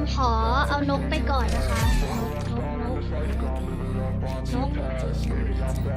มขอเอานกไปก่อนนะคะนกนกนก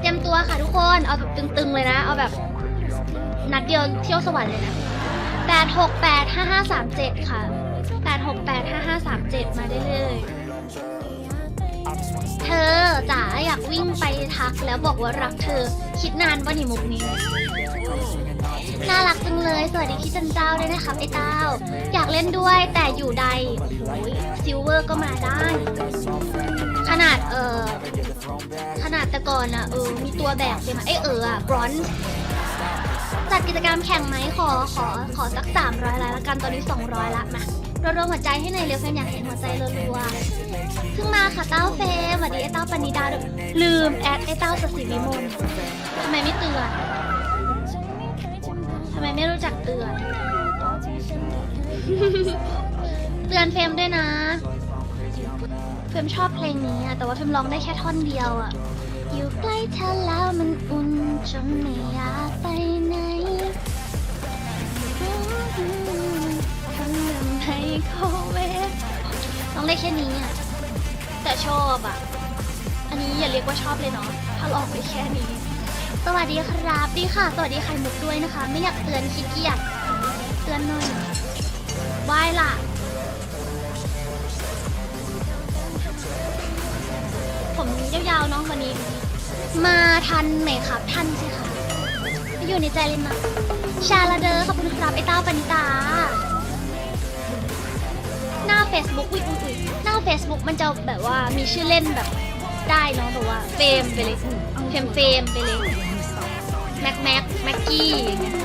เตรียมตัวค่ะทุกคน เอาแบบตึงๆเลยนะ เอาแบบนัดเดียวเที่ยวสวรรค์เลยนะแปดหกแปดห้าห้าสามเจ็ดค่ะแปดหกแปดห้าห้าสามเจ็ดมาได้เลย เธอจ๋าอยากวิ่งไปทักแล้วบอกว่ารักเธอ คิดนานว่านี่มุกนี้ น่ารักจังเลย สวัสดีพี่จันเจ้าด้วยนะครับไอ้เต้า อยากเล่นด้วยแต่อยู่ใดซิลเวอร์ก็มาได้ ขนาดเออขนาดแต่ก่อนอะเออมีตัวแบกใช่ไหมไอเอออะบรอนซ์จัดกิจกรรมแข่งไหมขอขอขอสัก 300ล้านละกันตอนนี้ 200 ละมาเรารวมหัวใจให้หน่อยเร็วแฟนอยากเห็นหัวใจรัวๆเพิ่งมาค่ะเต้าเฟมสวัสดีไอ้เต้าปณิดาลืมแอดไอ้เต้าสศิวิมลทำไมไม่เตือน ไม่รู้จักเตือน เตือนเฟมด้วยนะ เฟมชอบเพลงนี้อะแต่ว่าเฟมร้องได้แค่ท่อนเดียวอะอยู่ใกล้เธอแล้วมันอุ่นจนไม่อยากไปไหนทำยังไงก็เวทร้องได้แค่นี้อะแต่ชอบอะอันนี้อย่าเรียกว่าชอบเลยเนาะถ้าร้องได้แค่นี้ สวัสดีครับดีค่ะ สวัสดีไข่มุกด้วยนะคะ ไม่อยากเตือนขี้เกียจเตือนหน่อยไหวายล่ะผมยาวๆน้องวันนี้ มาทันไหมครับทันสิคะอยู่ในใจเลยนะชาลาเดอร์ขอบคุณครับไอต้าปณิตา หน้า Facebook อุ้ยอุ้ยอุ๊ยหน้า Facebook มันจะแบบว่ามีชื่อเล่นแบบได้เนาะแบบว่าเฟมไปเลยเฟมเฟมไปเลย แม็กแม็กแม็กกี้อย่างเงี้ย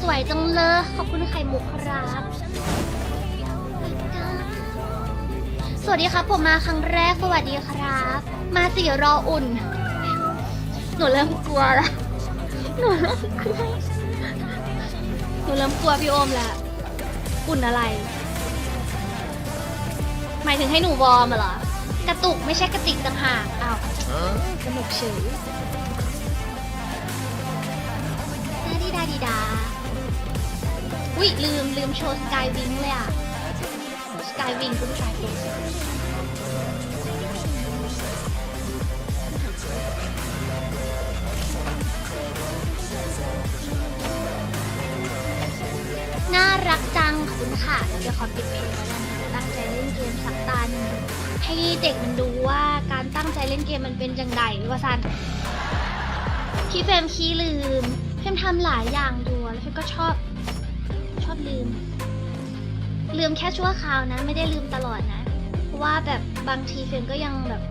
สวยจังเลย ขอบคุณไข่มุกครับ สวัสดีครับ ผมมาครั้งแรก สวัสดีครับ มาสิรออุ่น หนูเริ่มกลัวล้วหนูเริ่มกลัวหนูเริ่มกลัวพี่โอมแล้วอุ่นอะไร หมายถึงให้หนูวอร์มอะเหรอ กระตุกไม่ใช่กระติกต่างหากอ้าวกระหนกเฉยดาดีดาดีดาอุ้ยลืมลืมโชว์สกายวิงเลยอะสกายวิงคุณผู้ชายตัวน่ารักจังขอบคุณค่ะเดี๋ยวขอปิดเพลงแล้วกั นเกมสักตาหนึ่งให้เด็กมันดูว่าการตั้งใจเล่นเกมมันเป็นอยังไงว่าซันพี่เฟรมขี้ลืม เฟรมทำหลายอย่างอยู่แล้วเฟมก็ชอบ ชอบลืม ลืมแค่ชั่วคราวนะ ไม่ได้ลืมตลอดนะ เพราะว่าแบบบางทีเฟรมก็ยังแบบ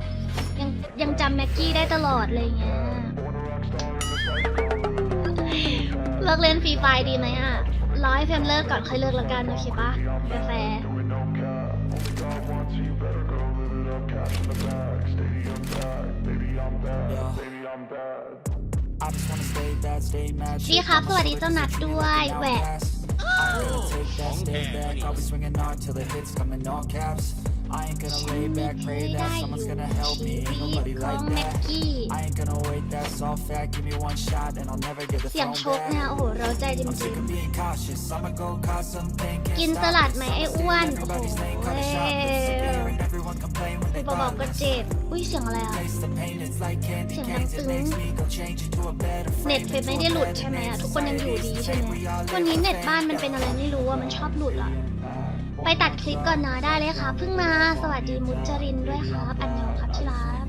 ยังยังจำแม็กกี้ได้ตลอดอะไรเงี้ยเลิกเล่นฟรีไฟดีไหมอะรอให้เฟรมเลิกก่อนค่อยเลิกละกันโอเคปะแฟร์ ดีครับ สวัสดีเจ้านัดด้วยแหวะ I ain't gonna lay back, pray that someone's gonna help me. Ain't nobody ของ like แม็ก that. กี้ I ain't gonna wait, that's all fact. Give me one shot and I'll never get the เสียง throne ชกเนี่ย back. โอ้โห เราใจจ I'm ริ sick ง of being cautious. I'ma go cause something. ๆ กิน Can't ส stop ลัด this. ไหมไอ้อ้วน โอ้โห Everybody's late, cut เบาๆก็เจ็บ อุ้ยเสียงอะไรอะ เสียงดังตึงเน็ตเฟซไม่ได้หลุดใช่ไหมอะ ทุกคนยังอยู่ดีใช่ไหมวันนี้เน็ตบ้านมันเป็นอะไรไม่รู้อะ มันชอบหลุดอะ ไปตัดคลิปก่อนนะได้เลยค่ะ เพิ่งมา สวัสดีมุจรินด้วยครับอันยองครับที่รัก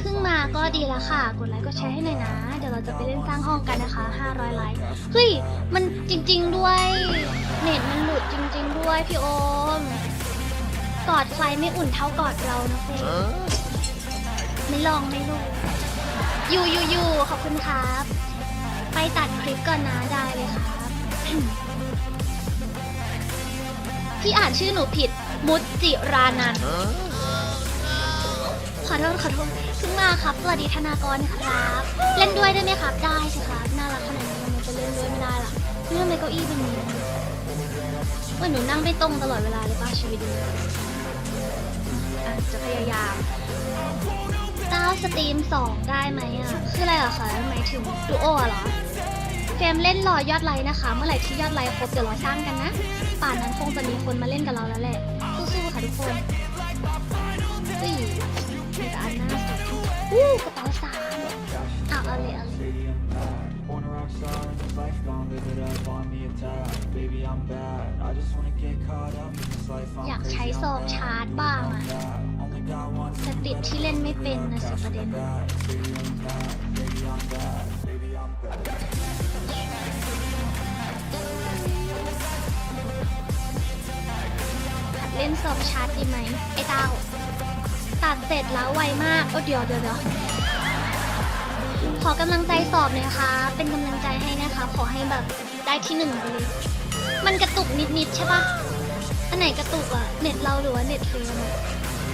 เพิ่งมาก็ดีแล้วค่ะ กดไลค์กดแชร์ให้หน่อยนะ เดี๋ยวเราจะไปเล่นสร้างห้องกันนะคะ 500 ไลค์ เฮ้ย มันจริง ๆ ด้วย เน็ตมันหลุดจริง ๆ ด้วยพี่โอม กอดใครไม่อุ่นเท่ากอดเรานะเฟยไม่ลองไม่รู้ยูยูยูขอบคุณครับ ไปตัดคลิปก่อนนะได้เลยครับ พี่อ่านชื่อหนูผิด มุจจิรานันท์ขอโทษขอโทษเพิ่งมาครับ สวัสดีธนากรครับ เล่นด้วยได้ไหมครับ ได้สิครับ น่ารักขนาดนี้ทำไมจะเล่นด้วยไม่ได้ล่ะนี่ทำไมเก้าอี้เป็นอย่างนี้เหมื่อนหนูนั่งไม่ตรงตลอดเวลาเลยป่ะชีวิตนี้ อะจะพยายามเก้าสตรีมสองได้ไหมอะ คืออะไรเหรอคะหมายถึงดูโอเหรอ เฟรมเล่นรอยอดไลค์นะคะ เมื่อไหร่ที่ยอดไลค์ครบเดี๋ยวเราสร้างกันนะ ป่านนั้นคงจะมีคนมาเล่นกับเราแล้วแหละ สู้ๆค่ะทุกคน อยาก crazy, ใช้ I'm ซอง bad. ชาร์จบ้างอะ Only got one แต่ติดที่เล่นไม่เป็นนะสิประเด็น bad. Baby, I'm bad. Baby, I'm bad. Baby, I'm bad. หัดเล่นซองชาร์จดีไหมไอ้เต้าตัดเสร็จแล้วไวมาก โอ้เดี๋ยวเดี๋ยวเดี๋ยวขอกำลังใจสอบหน่อยนะคะ เป็นกำลังใจให้นะคะ ขอให้แบบได้ที่หนึ่งไปเลย มันกระตุกนิดๆใช่ปะอันไหนกระตุกอะเน็ตเราหรือว่าเน็ตเฟรมอะ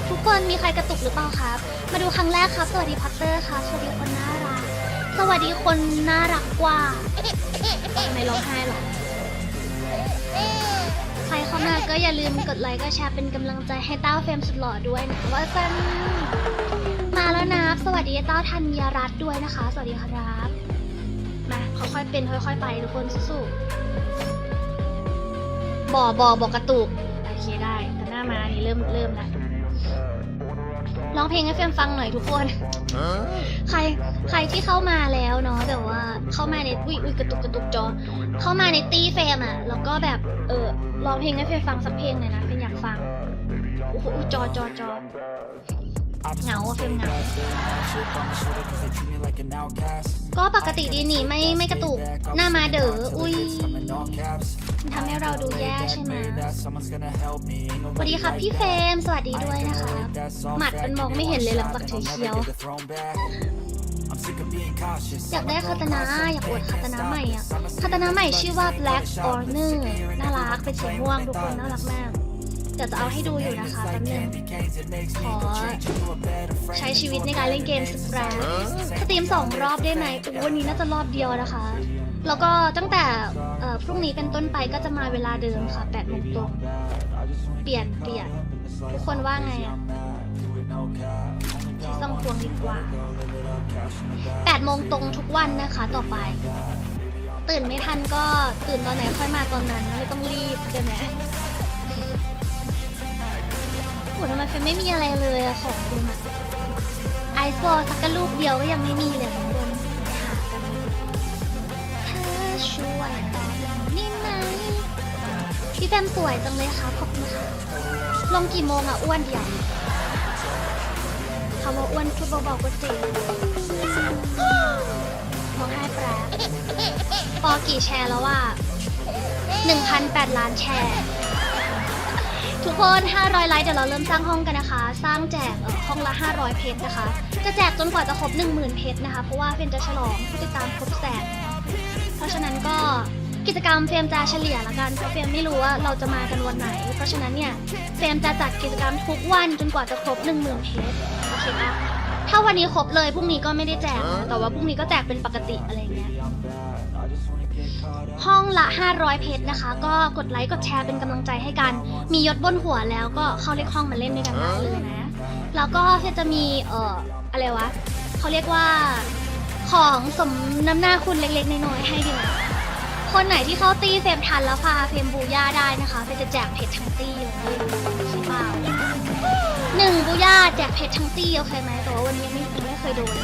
ทุกคนมีใครกระตุกหรือเปล่าครับ มาดูครั้งแรกครับ สวัสดีพัตเตอร์ครับสวัสดีคนน่ารัก สวัสดีคนน่ารักกว่าไม่ร้องไห้หรอกใครเข้ามาก็อย่าลืมกดไลค์ก็แชร์เป็นกำลังใจให้เต้าเฟรมสุดหล่อด้วยนะว่ากันมาแล้วนะสวัสดีเต้าธัญรัตน์ด้วยนะคะ สวัสดีครับ มาค่อยๆเป็นค่อยๆไปทุกคนสู้ๆ บ่อบ่อบอกกระตุก โอเคได้ แต่หน้ามานี่เริ่มเริ่มแล้วร้องเพลงให้เฟรมฟังหน่อยทุกคน ใครใครที่เข้ามาแล้วเนาะแต่ว่าเข้ามาในอุ้ยอุ้ยกระตุกกระตุกจอ เข้ามาในตีเฟรมอะ แล้วก็แบบเออร้องเพลงให้เฟรมฟังสักเพลงหน่อยนะเฟรมอยากฟังโอ้โหจอจอจอเหงาอะเฟรมเหงา Chip on my shoulder 'cause they treat me like an outcast. ก็ปกติดีนี่ไม่ไม่กระตุกหน้ามาเด๋ออุ้ย I'm in all caps. มันทำให้เราดูแย่ใช่ไหม Pray that someone's gonna help me. Ain't สวัส nobody ดีครับ like พี่เฟร that. มสวัสดีด้วยนะคะหมัดมันมองไม่เห็นเลยหลังจากถือเคี้ยวอยากได้คาตานะอยากอวดคาตานะใหม่อะคาตานะใหม่ชื่อว่า Black Honor น่ารักเป็นสีม่วงทุกคนน่ารักมากเดี๋ยวจะเอาให้ดูอยู่นะคะแป๊บนึงขอใช้ชีวิตในการเล่นเกมสแครสตรีมสองรอบได้ไหมอู้วันนี้น่าจะรอบเดียวนะคะ แล้วก็ตั้งแต่พรุ่งนี้เป็นต้นไปก็จะมาเวลาเดิมค่ะ8โมงตรงเปลี่ยนเปลี่ยนทุกคนว่าไงอะใช้ซ่องพวงดีกว่า8โมงตรงทุกวันนะคะต่อไป ตื่นไม่ทันก็ตื่นตอนไหนค่อยมาตอนนั้นไม่ต้องรีบใช่ไหมโหทำไมเฟนไม่มีอะไรเลยอะของคุณอะไอโฟสักกะลูกเดียวก็ยังไม่มีเลย พี่แฟมสวยจังเลยค่ะขอบคุณค่ะลงกี่โมงอะอ้วนเดียวคำว่าอ้วนพูดเบาๆก็เจ๋งมองให้แปลปอกี่แชร์แล้วว่า1,008 ล้านแชร์ ทุกคน 500 ไลค์เดี๋ยวเราเริ่มสร้างห้องกันนะคะ สร้างแจกห้องละ 500 เพชรนะคะ จะแจกจนกว่าจะครบ 10,000 เพชรนะคะ เพราะว่าเฟรมจะฉลองผู้ติดตามครบแสนเพราะฉะนั้นก็ กิจกรรมเฟรมจะเฉลี่ยละกันเพราะเฟรมไม่รู้ว่าเราจะมากันวันไหน เพราะฉะนั้นเนี่ยเฟรมจะจัดกิจกรรมทุกวันจนกว่าจะครบ 10,000เพชรโอเคปะถ้าวันนี้ครบเลยพรุ่งนี้ก็ไม่ได้แจกนะแต่ว่าพรุ่งนี้ก็แจกเป็นปกติอะไรเงี้ยห้องละ 500 เพชรนะคะ ก็กดไลค์กดแชร์เป็นกำลังใจให้กัน มียศบนหัวแล้วก็เข้าเลขห้องมาเล่นด้วยกันได้เลยนะ แล้วก็จะมีเอ่ออะไรวะเขาเรียกว่าของสมน้ำหน้าคุณเล็กๆน้อยๆให้ดีไหม คนไหนที่เข้าตีเฟมทันแล้วพาเฟมบูย่าได้นะคะเฟรจะแจกเพชรทั้งตีเลยใช่เปล่าหนึ่งบูย่าแจกเพชรทั้งตีโอเคไหมแต่ว่าวันนี้ไม่ไม่เคยโดน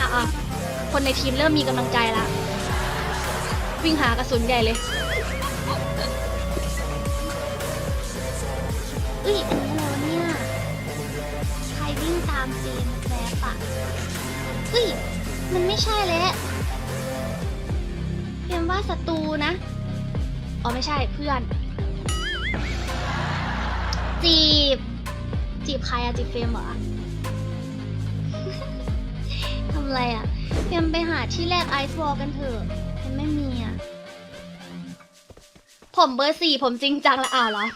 อะๆคนในทีมเริ่มมีกำลังใจละวิ่งหากระสุนใหญ่เลยอุ้ยอันนี้อะไรวเนี่ย ใครวิ่งตามเจมแวบอะเฮ้ยมันไม่ใช่แล้ว ศัตรูนะ อ๋อไม่ใช่เพื่อน จีบ จีบใครอะจีบเฟรมเหรอทำอะไรอะเพียมไปหาที่แรกไอซ์วอลกันเถอะมันไม่มีอะผมเบอร์สี่ผมจริงจังแล้วอ้าวเหรอ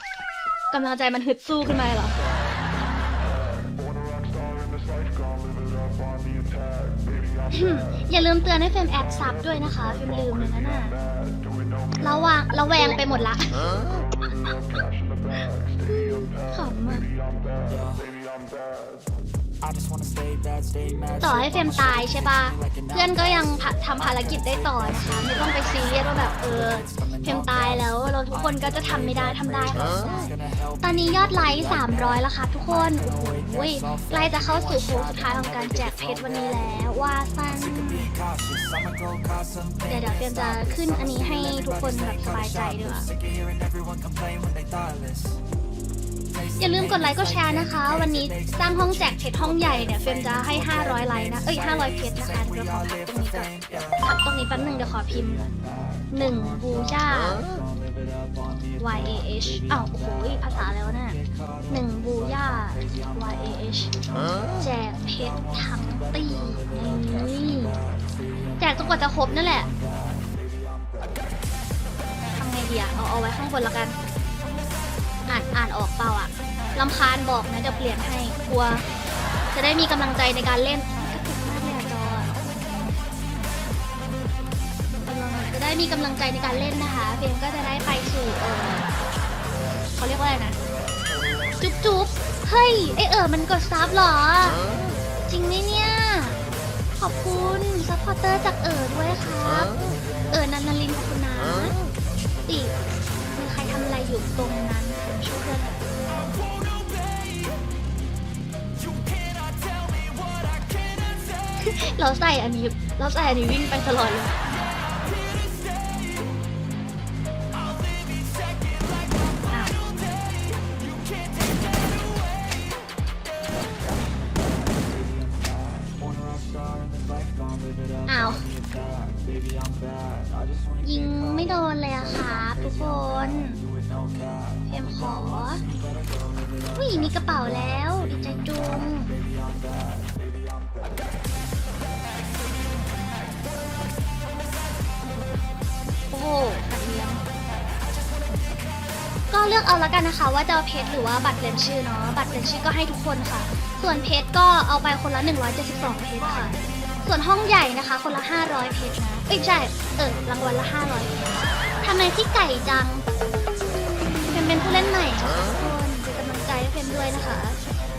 กำลังใจมันฮึดสู้ขึ้นมาเหรอ อย่าลืมเตือนให้เฟรมแอดซับด้วยนะคะเฟรมลืมเลยนะน่ะระวังระแวงไปหมดละขำอะ I just wanna stay bad, stay mad. ต่อให้เฟรมตายใช่ปะเพื่อนก็ยังพะทำภารกิจได้ต่อนะคะไม่ต้องไปซีเรียสว่าแบบเออเฟรมตายแล้วเราทุกคนก็จะทำไม่ได้ทำได้ค่ะตอนนี้ยอดไลค์300 แล้วครับทุกคนโอ้โหใกล้จะเข้าสู่โค้งสุดท้ายของการแจกเพชรวันนี้แล้วว่าสั้น Cautious, I'ma go cause something. เดี๋ยวเดี๋ยวเฟรมจะขึ้นอันนี้ให้ทุกคนแบบสบายใจด้วย อย่าลืมกดไลค์กดแชร์นะคะ วันนี้สร้างห้องแจกเพชรห้องใหญ่เนี่ยเฟรมจะให้ 500 ไลค์นะ เอ้ย 500 เพชรนะคะเดี๋ยวขอพักตรงนี้ก่อนพักตรงนี้แป๊บนึงเดี๋ยวขอพิมพ์หนึ่งบูย่า Y A H อ้าวโอ้โหภาษาแล้วเนี่ยหนึ่งบูย่า Y A H แจกเพชรทั้งตีนี่แจกจนกว่าจะครบนั่นแหละทำไงดีอะเอาเอาไว้ข้างบนแล้วกัน อ่านอ่านออกเปล่าอะลำคาญบอกนะจะเปลี่ยนให้กลัว จะได้มีกำลังใจในการเล่นกระตุกมากเลยอะจออะกำลังจะได้มีกำลังใจในการเล่นนะคะเฟรมก็จะได้ไปสู่เออเขาเรียกว่าอะไรนะ จุ๊บจุ๊บเฮ้ยไอเออมันกดซับหรอ จริงไหมเนี่ย ขอบคุณซัพพอร์เตอร์จากเออด้วยครับ เออนันนลินขอบคุณนะติมี อยู่ตรงนั้นช่วยเพื่อนเราใส่อันนี้ เราใส่อันนี้วิ่งไปตลอดเลย มีกระเป๋าแล้ว ดีใจจุงโอ้โหสัตว์เลี้ยงก็เลือกเอาละกันนะคะ ว่าจะเอาเพชรหรือว่าบัตรเรียนชื่อเนาะบัตรเรียนชื่อก็ให้ทุกคนค่ะ ส่วนเพชรก็เอาไปคนละ 172 เพชรค่ะ ส่วนห้องใหญ่นะคะ คนละ 500 เพชรนะเอ้ยไม่ใช่เออรางวัลละ 500เพชรทำไมที่ไก่จัง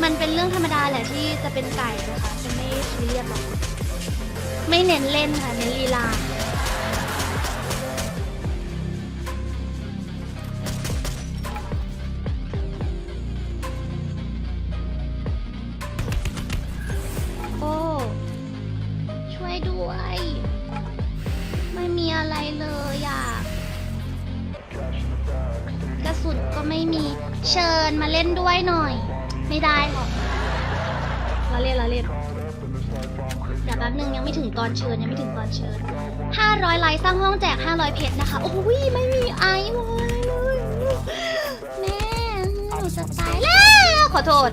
มันเป็นเรื่องธรรมดาแหละที่จะเป็นไก่นะคะจะไม่ซีเรียสหรอกไม่เน้นเล่นค่ะเน้นลีลาโอ้ช่วยด้วย ไม่มีอะไรเลยอะกระสุนก็ไม่มีเชิญมาเล่นด้วยหน่อย ไม่ได้หรอกเราเล่นเราเล่นเดี๋ยวแป๊บนึงยังไม่ถึงตอนเชิญยังไม่ถึงตอนเชิญ 500 ไลค์สร้างห้องแจก 500 เพชรนะคะ โอ้ยไม่มีไอซ์เลยแม่หนูจะตายแล้ว ขอโทษ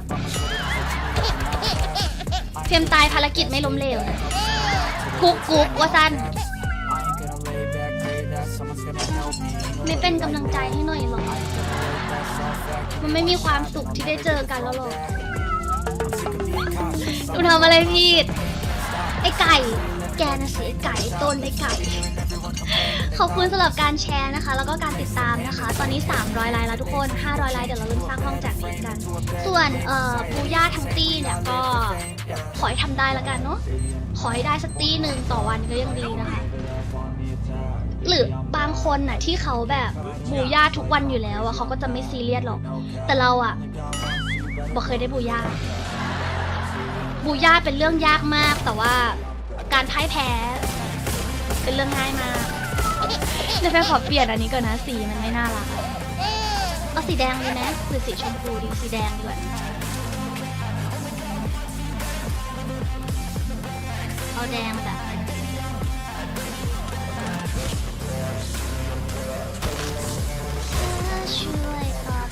เพียมตายภารกิจไม่ล้มเหลวนะกุ๊กกุ๊กว่าสั้นไม่เป็นกำลังใจให้หน่อยหรอ มันไม่มีความสุขที่ได้เจอกันแล้วหรอกหนูทำอะไรผิด ไอ้ไก่ แกนะสิไอ้ไก่ต้นไอ้ไก่ ขอบคุณสำหรับการแชร์นะคะ แล้วก็การติดตามนะคะ ตอนนี้ 300ไลค์แล้วทุกคน 500ไลค์เดี๋ยวเราเริ่มสร้างห้องแจกเพชรกัน ส่วนเอ่อปูย่าทั้งตี้เนี่ยก็ขอให้ทำได้ละกันเนาะ ขอให้ได้สักตี้หนึ่งต่อวันก็ยังดีนะคะ หรือบางคนน่ะที่เขาแบบบูย่าทุกวันอยู่แล้วอะเขาก็จะไม่ซีเรียสหรอก แต่เราอะบอกเคยได้บูย่าบูย่าเป็นเรื่องยากมาก แต่ว่าการพ่ายแพ้ เป็นเรื่องง่ายมากเดี๋ยวแฟนขอเปลี่ยนอันนี้ก่อนนะสีมันไม่น่ารักเอาสีแดงดีไหมหรือสีชมพูดีสีแดงดีกว่าเอาแดงจ้ะ ช่วยครับ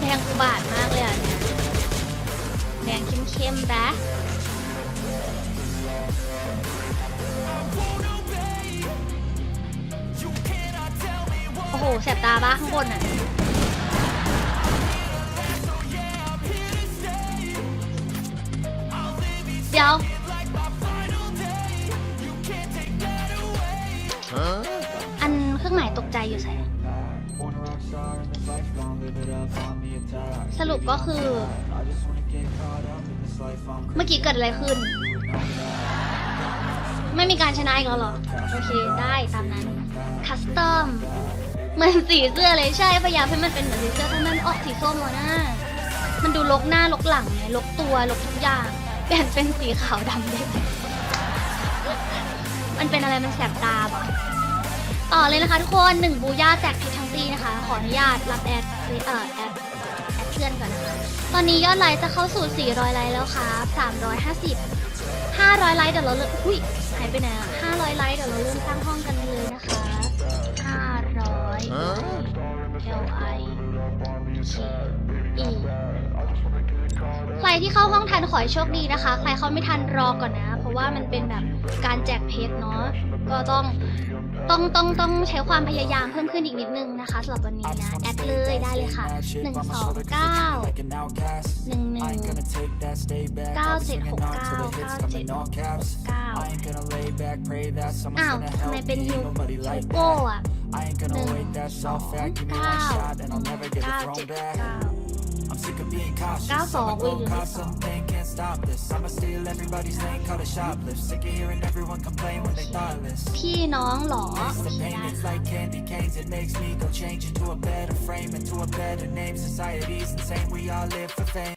แดงอุบาทมากเลยอะเนี่ยแดงเข้มๆแบ๊ะโอ้โหแสบตาบ้าข้างบนอะเดี๋ยว ตกใจอยู่ใส่สรุปก็คือ เมื่อกี้เกิดอะไรขึ้น ไม่มีการชนะอีกแล้วหรอ โอเค ได้ตามนั้น คัสตอมเหมือนสีเสื้อเลยใช่ พยายามให้มันเป็นเหมือนสีเสื้อทั้งนั้นออกสีส้มแล้วนะมันดูลกหน้าลกหลังไงลกตัวลกทุกอย่างเปลี่ยนเป็นสีขาวดำได้ไหมมันเป็นอะไรมันแสบตาปะ ต่อเลยนะคะทุกคนหนึ่งบูย่าแจกเพชรทั้งปีนะคะ ขออนุญาตรับแอดเอ่อแอดแอดเพื่อนก่อนนะคะ ตอนนี้ยอดไลค์จะเข้าสู่ 400 ไลค์แล้วครับ350 500 ไลค์เดี๋ยวเราเริ่มอุ้ยหายไปไหนอะ500 ไลค์เดี๋ยวเราเริ่มสร้างห้องกันเลยนะคะ500 L I T E ใครที่เข้าห้องทันขอให้โชคดีนะคะ ใครเข้าไม่ทันรอก่อนนะ เพราะว่ามันเป็นแบบการแจกเพชรเนาะก็ต้อง ต้องต้องต้องใช้ความพยายามเพิ่มขึ้นอีกนิดนึงนะคะสำหรับวันนี้นะ แอดเลยได้เลยค่ะ 1 2 9 1 1 9 7 6 9 9 7 6 9อ้าวทำไมเป็นฮิวโก้อะหนึ่งสองเก้าเก้า sick of being cautious. เก้าสอง I'ma อุ้ย go ลืมไป cause สอง something, can't stop this. I'ma steal everybody's lane, call it shoplift. Sick of hearing everyone complain when they thoughtless. พี่น้องเหรอ It's โอ the เค pain, ได้ it's ค่ะ like candy canes. It makes me go change into a better frame, into a better name. Society's insane, we all live for fame.